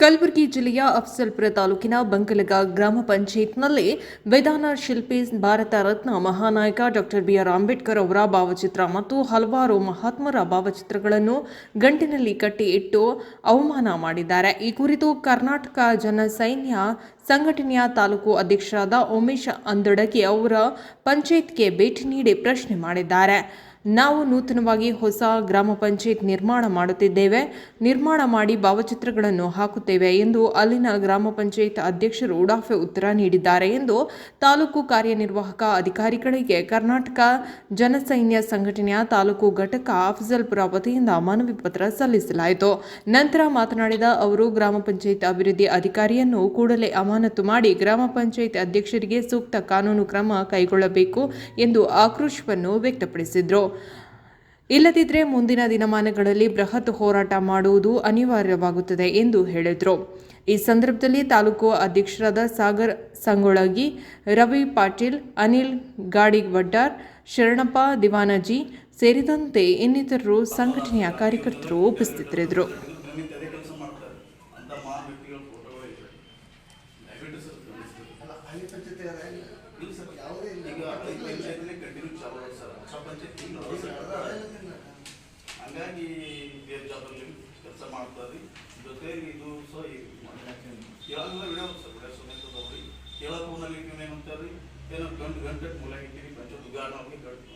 ಕಲಬುರಗಿ ಜಿಲ್ಲೆಯ ಅಫ್ಸಲ್ಪುರ ತಾಲೂಕಿನ ಬಂಕಲಗ ಗ್ರಾಮ ಪಂಚಾಯತ್ನಲ್ಲಿ ವಿಧಾನ ಶಿಲ್ಪಿ ಭಾರತ ರತ್ನ ಮಹಾನಾಯಕ ಡಾಕ್ಟರ್ ಬಿಆರ್ ಅಂಬೇಡ್ಕರ್ ಅವರ ಭಾವಚಿತ್ರ ಮತ್ತು ಹಲವಾರು ಮಹಾತ್ಮರ ಭಾವಚಿತ್ರಗಳನ್ನು ಗಂಟಿನಲ್ಲಿ ಕಟ್ಟಿ ಇಟ್ಟು ಅವಮಾನ ಮಾಡಿದ್ದಾರೆ. ಈ ಕುರಿತು ಕರ್ನಾಟಕ ಜನಸೈನ್ಯ ಸಂಘಟನೆಯ ತಾಲೂಕು ಅಧ್ಯಕ್ಷರಾದ ಉಮೇಶ್ ಅಂದಡಗಿ ಅವರ ಪಂಚಾಯತ್ಗೆ ಭೇಟಿ ನೀಡಿ ಪ್ರಶ್ನೆ ಮಾಡಿದ್ದಾರೆ. ನಾವು ನೂತನವಾಗಿ ಹೊಸ ಗ್ರಾಮ ಪಂಚಾಯತ್ ನಿರ್ಮಾಣ ಮಾಡುತ್ತಿದ್ದೇವೆ. ನಿರ್ಮಾಣ ಮಾಡಿ ಭಾವಚಿತ್ರಗಳನ್ನು ಹಾಕುತ್ತೇವೆ ಎಂದು ಅಲ್ಲಿನ ಗ್ರಾಮ ಪಂಚಾಯತ್ ಅಧ್ಯಕ್ಷರು ಉಡಾಫೆ ಉತ್ತರ ನೀಡಿದ್ದಾರೆ ಎಂದು ತಾಲೂಕು ಕಾರ್ಯನಿರ್ವಾಹಕ ಅಧಿಕಾರಿಗಳಿಗೆ ಕರ್ನಾಟಕ ಜನಸೈನ್ಯ ಸಂಘಟನೆಯ ತಾಲೂಕು ಘಟಕ ಅಫಜಲ್ಪುರ ವತಿಯಿಂದ ಮನವಿ ಪತ್ರ ಸಲ್ಲಿಸಲಾಯಿತು. ನಂತರ ಮಾತನಾಡಿದ ಅವರು, ಗ್ರಾಮ ಪಂಚಾಯತ್ ಅಭಿವೃದ್ಧಿ ಅಧಿಕಾರಿಯನ್ನು ಕೂಡಲೇ ಅಮಾನತು ಮಾಡಿ ಗ್ರಾಮ ಪಂಚಾಯತ್ ಅಧ್ಯಕ್ಷರಿಗೆ ಸೂಕ್ತ ಕಾನೂನು ಕ್ರಮ ಕೈಗೊಳ್ಳಬೇಕು ಎಂದು ಆಕ್ರೋಶವನ್ನು ವ್ಯಕ್ತಪಡಿಸಿದರು. ಇಲ್ಲದಿದ್ದರೆ ಮುಂದಿನ ದಿನಮಾನಗಳಲ್ಲಿ ಬೃಹತ್ ಹೋರಾಟ ಮಾಡುವುದು ಅನಿವಾರ್ಯವಾಗುತ್ತದೆ ಎಂದು ಹೇಳಿದರು. ಈ ಸಂದರ್ಭದಲ್ಲಿ ತಾಲೂಕು ಅಧ್ಯಕ್ಷರಾದ ಸಾಗರ್ ಸಂಗೊಳಗಿ, ರವಿ ಪಾಟೀಲ್, ಅನಿಲ್ ಗಾಡಿವಡ್ಡಾರ್ ಶರಣಪ್ಪ ದಿವಾನಜಿ ಸೇರಿದಂತೆ ಇನ್ನಿತರರು ಸಂಘಟನೆಯ ಕಾರ್ಯಕರ್ತರು ಉಪಸ್ಥಿತರಿದ್ದರು. ಪಂಚಾಯತ್ ಹಂಗಾಗಿ ಬೇರೆ ಜಾಬಲ್ಲಿ ಕೆಲಸ ಮಾಡ್ತಾರೆ ಜೊತೆಗೆ ಇದು ಸೊ ಕೇಳಲ್ಲ ವಿಡಿಯೋ ಸರ್, ವಿಡಿಯೋ ಕೇಳೋ ಫೋನಲ್ಲಿ ಏನೋ ಗಂಟು ಗಂಟೆ ಮೂಲ ಇಟ್ಟಿರಿ ಪಂಚಾಯತ್ ಅವ್ರಿಗೆ ಗಂಟು